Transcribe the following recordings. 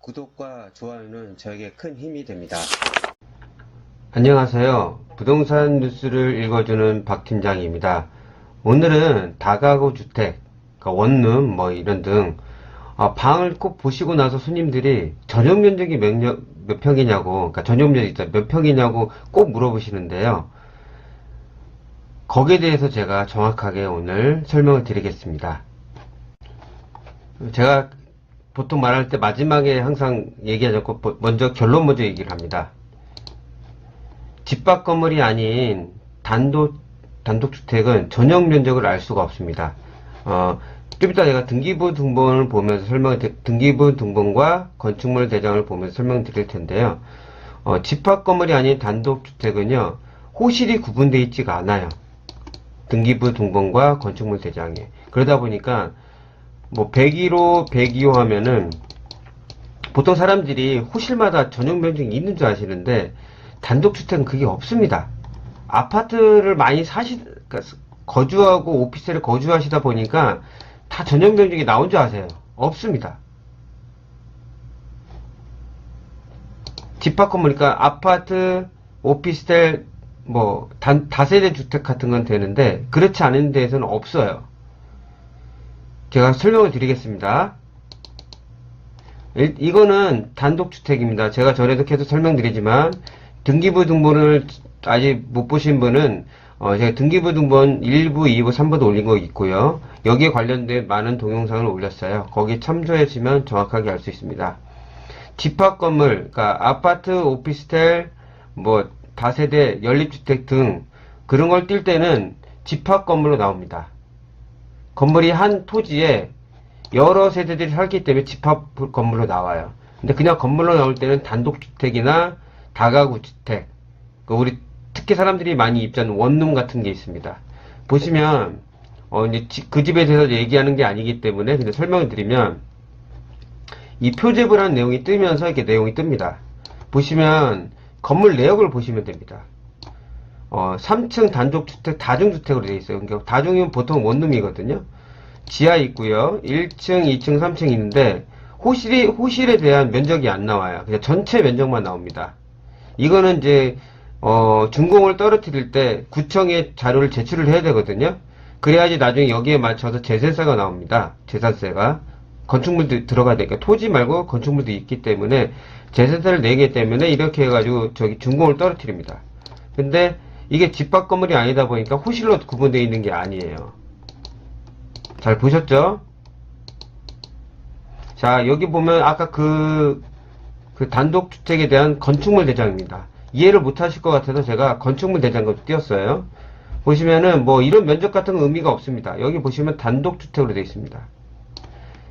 구독과 좋아요는 저에게 큰 힘이 됩니다. 안녕하세요. 부동산 뉴스를 읽어주는 박 팀장입니다. 오늘은 다가구 주택, 그러니까 원룸 뭐 이런 등 아, 방을 꼭 보시고 나서 손님들이 전용 면적이 몇, 년- 몇 평이냐고, 그러니까 전용 면적 있잖아요. 몇 평이냐고 꼭 물어보시는데요. 거기에 대해서 제가 정확하게 오늘 설명을 드리겠습니다. 제가 보통 말할 때 마지막에 항상 얘기하지 않고 먼저 결론 먼저 얘기를 합니다. 집밖 건물이 아닌 단독, 단독주택은 전용 면적을 알 수가 없습니다. 어, 좀 이따 제가 등기부 등본을 보면서 설명, 등기부 등본과 건축물 대장을 보면서 설명드릴 텐데요. 어, 집합 건물이 아닌 단독주택은요, 호실이 구분되어 있지가 않아요. 등기부 등본과 건축물 대장에. 그러다 보니까, 뭐, 101호, 102호 하면은, 보통 사람들이 호실마다 전용 면적이 있는 줄 아시는데, 단독주택은 그게 없습니다. 아파트를 많이 사시, 그러니까 거주하고 오피스텔에 거주하시다 보니까 다 전용 면적이 나온 줄 아세요? 없습니다. 집합 건물이니까 아파트, 오피스텔, 뭐, 단, 다세대 주택 같은 건 되는데, 그렇지 않은 데에서는 없어요. 제가 설명을 드리겠습니다. 일- 이거는 단독주택입니다. 제가 전에도 계속 설명드리지만, 등기부 등본을 아직 못 보신 분은 어, 제가 등기부 등본 1부, 2부, 3부도 올린 거 있고요. 여기에 관련된 많은 동영상을 올렸어요. 거기 참조해주시면 정확하게 알 수 있습니다. 집합 건물, 그러니까 아파트, 오피스텔, 뭐 다세대, 연립주택 등 그런 걸뛸 때는 집합 건물로 나옵니다. 건물이 한 토지에 여러 세대들이 살기 때문에 집합 건물로 나와요. 근데 그냥 건물로 나올 때는 단독주택이나 다가구 주택, 그 우리 특히 사람들이 많이 입자는 원룸 같은 게 있습니다. 보시면 어 이제 지- 그 집에 대해서 얘기하는 게 아니기 때문에 그냥 설명을 드리면 이 표제부라는 내용이 뜨면서 이렇게 내용이 뜹니다. 보시면 건물 내역을 보시면 됩니다. 어 3층 단독주택 다중주택으로 되어 있어요. 그러니까 다중이면 보통 원룸이거든요. 지하 있고요. 1층, 2층, 3층 있는데 호실이 호실에 대한 면적이 안 나와요. 그냥 전체 면적만 나옵니다. 이거는 이제 어, 준공을 떨어뜨릴 때 구청에 자료를 제출을 해야 되거든요. 그래야지 나중에 여기에 맞춰서 재산세가 나옵니다. 재산세가 건축물도 들어가야 되니까 토지 말고 건축물도 있기 때문에 재산세를 내기 때문에 이렇게 해가지고 저기 준공을 떨어뜨립니다. 근데 이게 집합 건물이 아니다 보니까 호실로 구분되어 있는 게 아니에요. 잘 보셨죠? 자, 여기 보면 아까 그, 그 단독주택에 대한 건축물 대장입니다. 이해를 못 하실 것 같아서 제가 건축물 대장을 띄웠어요. 보시면은 뭐 이런 면적 같은 건 의미가 없습니다. 여기 보시면 단독주택으로 되어 있습니다.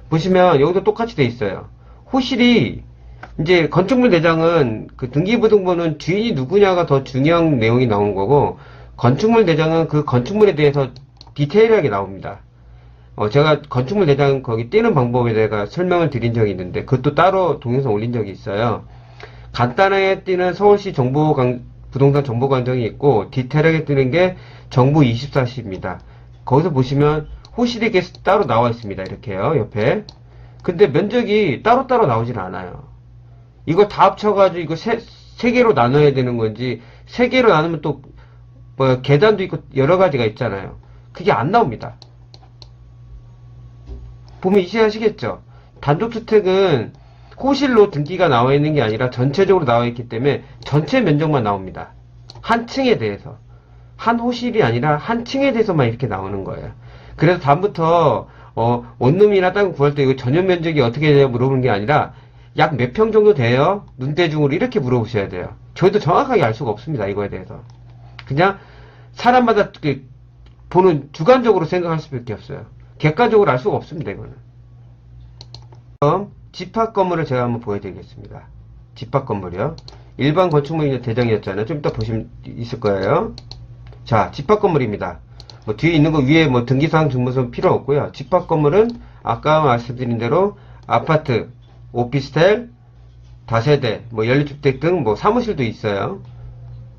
보시면 여기도 똑같이 되어 있어요. 호실이 이제 건축물 대장은 그 등기부등본은 주인이 누구냐가 더 중요한 내용이 나온 거고 건축물 대장은 그 건축물에 대해서 디테일하게 나옵니다. 어, 제가 건축물 대장 거기 띄는 방법에 대해 설명을 드린 적이 있는데 그것도 따로 동영상 올린 적이 있어요. 간단하게 띄는 서울시 정보 강- 부동산 정보 관정이 있고 디테일하게 뜨는 게 정부 24시입니다. 거기서 보시면 이렇게 따로 나와 있습니다. 이렇게요. 옆에. 근데 면적이 따로따로 나오질 않아요. 이거 다 합쳐가지고 이거 세, 세 개로 나눠야 되는 건지 세 개로 나누면 또 뭐 계단도 있고 여러 가지가 있잖아요. 그게 안 나옵니다. 보면 이해하시겠죠? 단독주택은 호실로 등기가 나와 있는 게 아니라 전체적으로 나와 있기 때문에 전체 면적만 나옵니다. 한 층에 대해서. 한 호실이 아니라 한 층에 대해서만 이렇게 나오는 거예요. 그래서 다음부터 어, 원룸이나 땅 구할 때 이거 전용 면적이 어떻게 돼요? 물어보는 게 아니라 약 몇 평 정도 돼요? 눈대중으로 이렇게 물어보셔야 돼요. 저희도 정확하게 알 수가 없습니다. 이거에 대해서. 그냥 사람마다 그 보는 주관적으로 생각할 수밖에 없어요. 객관적으로 알 수가 없습니다. 이거는. 그럼 집합 건물을 제가 한번 보여드리겠습니다. 집합 건물이요. 일반 건축물이 대장이었잖아요. 좀 이따 보시면 있을 거예요. 자, 집합 건물입니다. 뭐 뒤에 있는 거 위에 뭐 등기사항 증명서 필요 없고요. 집합 건물은 아까 말씀드린 대로 아파트, 오피스텔, 다세대, 뭐 연립주택 등 뭐 사무실도 있어요.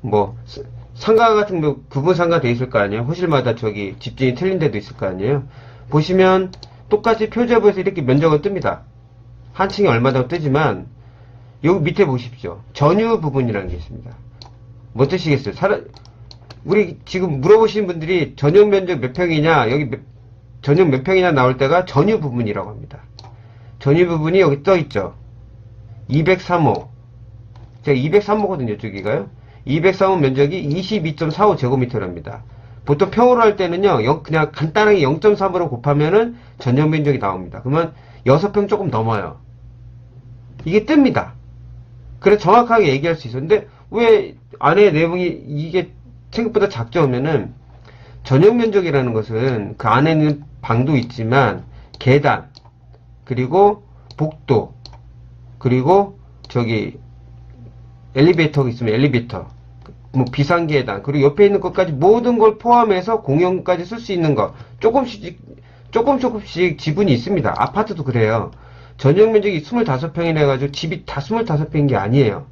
뭐 스- 상가 같은 거 구분 상가 돼 있을 거 아니에요. 호실마다 저기 집주인이 틀린 데도 있을 거 아니에요. 보시면 똑같이 표제부에서 이렇게 면적을 뜹니다. 한 층이 얼마다고 뜨지만 여기 밑에 보십시오. 전유 부분이라는 게 있습니다. 뭐 뜻이겠어요? 사람, 우리 지금 물어보시는 분들이 전용 면적 몇 평이냐, 여기 몇- 전용 몇 평이냐 나올 때가 전유 부분이라고 합니다. 전유 부분이 여기 떠 있죠. 203호. 제가 203호거든요, 저기가요. 203호 면적이 22.45 제곱미터랍니다. 보통 평으로 할 때는요, 영- 그냥 간단하게 0.3으로 곱하면은 전용 면적이 나옵니다. 그러면 6평 조금 넘어요. 이게 뜹니다. 그래 정확하게 얘기할 수. 근데 왜 안에 내용이 이게 생각보다 작죠 하면은 전용 면적이라는 것은 그 안에 있는 방도 있지만 계단 그리고 복도 그리고 저기 엘리베이터가 있으면 엘리베이터 뭐 비상계단 그리고 옆에 있는 것까지 모든 걸 포함해서 공용까지 쓸 수 있는 거 조금씩 조금 조금씩 지분이 있습니다. 아파트도 그래요. 전용 면적이 25평이라 해가지고 집이 다 25평인 게 아니에요.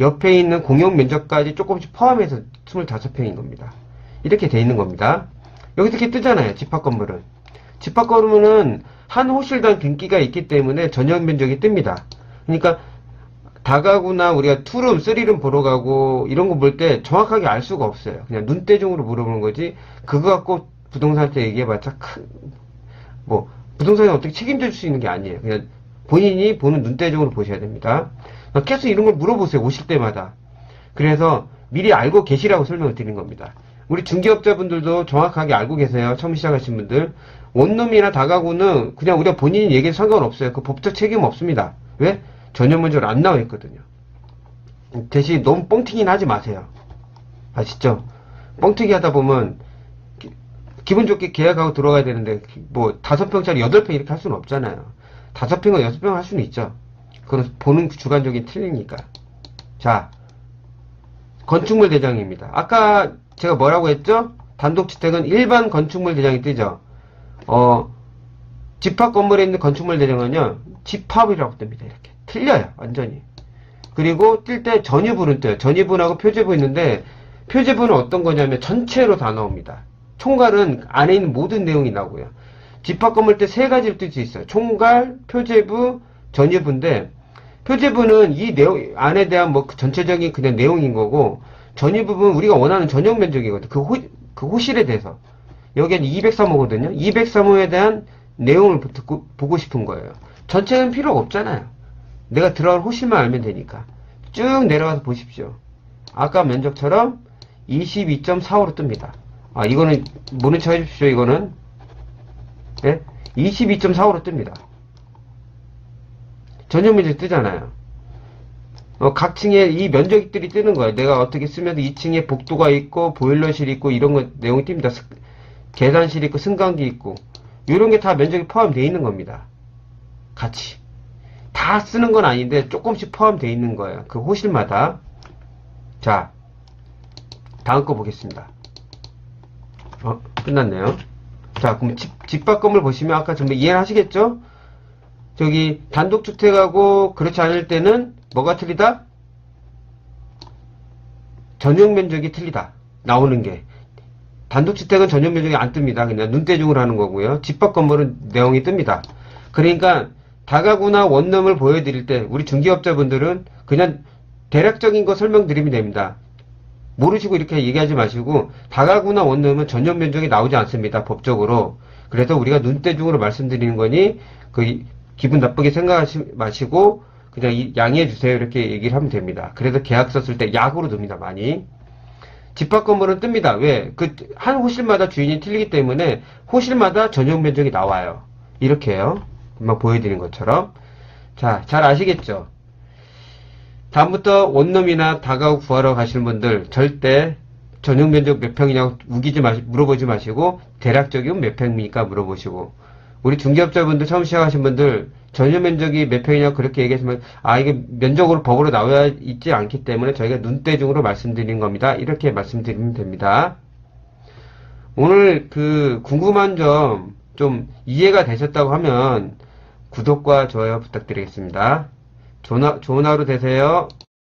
옆에 있는 공용 면적까지 조금씩 포함해서 25평인 겁니다. 이렇게 돼 있는 겁니다. 여기서 이렇게 뜨잖아요. 집합 건물은. 집합 건물은 한 호실당 등기가 있기 때문에 전용 면적이 뜹니다. 그러니까 다가구나 우리가 투룸, 쓰리룸 보러 가고 이런 거 볼 때 정확하게 알 수가 없어요. 그냥 눈대중으로 물어보는 거지. 그거 갖고 부동산한테 얘기해봤자 큰, 뭐 부동산이 어떻게 책임져 줄수 있는 게 아니에요. 그냥 본인이 보는 눈대중으로 보셔야 됩니다. 계속 이런 걸 물어보세요. 오실 때마다. 그래서 미리 알고 계시라고 설명을 드린 겁니다. 우리 중개업자분들도 정확하게 알고 계세요. 처음 시작하신 분들. 원룸이나 다가구는 그냥 우리가 본인이 얘기해도 상관없어요. 그 법적 책임 없습니다. 왜? 전용문제로 안 나와 있거든요. 대신 너무 뻥튀기는 하지 마세요. 아시죠? 뻥튀기 하다 보면 기- 기분 좋게 계약하고 들어가야 되는데 뭐 다섯 평짜리 여덟 평 이렇게 할 수는 없잖아요. 다섯 평과 여섯 평 할 수는 있죠. 그건 보는 주관적인 틀리니까. 자, 건축물 대장입니다. 아까 제가 뭐라고 했죠? 단독주택은 일반 건축물 대장이 뜨죠. 어, 집합 건물에 있는 건축물 대장은요, 집합이라고 뜹니다. 이렇게. 틀려요. 완전히. 그리고 뜰 때 전유분은 떠요. 전유분하고 표제분 있는데, 표제분은 어떤 거냐면 전체로 다 나옵니다. 총괄은 안에 있는 모든 내용이 나오고요. 집합 건물 때 세 가지를 뜰 수 있어요. 총괄, 표제부, 전유부인데, 표제부는 이 내용, 안에 대한 뭐그 전체적인 그냥 내용인 거고, 전유 부분 우리가 원하는 전용 면적이거든. 그 호, 그 호실에 대해서. 여기는 203호거든요. 203호에 대한 내용을 듣고, 보고 싶은 거예요. 전체는 필요가 없잖아요. 내가 들어갈 호실만 알면 되니까. 쭉 내려가서 보십시오. 아까 면적처럼 22.45로 뜹니다. 아, 이거는 척 해주십시오, 이거는. 예? 22.45로 뜹니다. 전용 면적 뜨잖아요. 어, 각 층에 이 면적들이 뜨는 거예요. 내가 어떻게 쓰면 2층에 복도가 있고, 보일러실 있고, 이런 거 내용이 띕니다. 스- 계단실 있고, 승강기 있고, 이런 게 다 면적이 포함되어 있는 겁니다. 같이. 다 쓰는 건 아닌데, 조금씩 포함되어 있는 거예요. 그 호실마다. 자, 다음 거 보겠습니다. 어, 끝났네요. 자, 그럼 집, 집합 건물 보시면 아까 전부 이해를 하시겠죠? 저기, 단독주택하고 그렇지 않을 때는 뭐가 틀리다? 전용 면적이 틀리다. 나오는 게. 단독주택은 전용 면적이 안 뜹니다. 그냥 눈대중으로 하는 거고요. 집합 건물은 내용이 뜹니다. 그러니까 다가구나 원룸을 보여드릴 때 우리 중개업자분들은 그냥 대략적인 거 설명드리면 됩니다. 모르시고 이렇게 얘기하지 마시고 다가구나 원룸은 전용 면적이 나오지 않습니다. 법적으로. 그래서 우리가 눈대중으로 말씀드리는 거니 그 기분 나쁘게 생각하지 마시고 그냥 이- 양해해 주세요 이렇게 얘기를 하면 됩니다. 그래서 계약서 쓸 때 약으로 듭니다. 많이. 집합 건물은 뜹니다. 왜? 그 한 호실마다 주인이 틀리기 때문에 호실마다 전용 면적이 나와요. 이렇게요. 금방 보여드린 것처럼. 자, 잘 아시겠죠? 다음부터 원룸이나 다가구 구하러 가시는 분들 절대 전용 면적 몇 평이냐고 우기지 마시, 물어보지 마시고 대략적이면 몇 평입니까 물어보시고 우리 중개업자분들 처음 시작하신 분들 전용 면적이 몇 평이냐고 그렇게 얘기하시면 아 이게 면적으로 법으로 나와 있지 않기 때문에 저희가 눈대중으로 말씀드린 겁니다. 이렇게 말씀드리면 됩니다. 오늘 그 궁금한 점 좀 이해가 되셨다고 하면 구독과 좋아요 부탁드리겠습니다. 좋은, 하- 좋은 하루 되세요.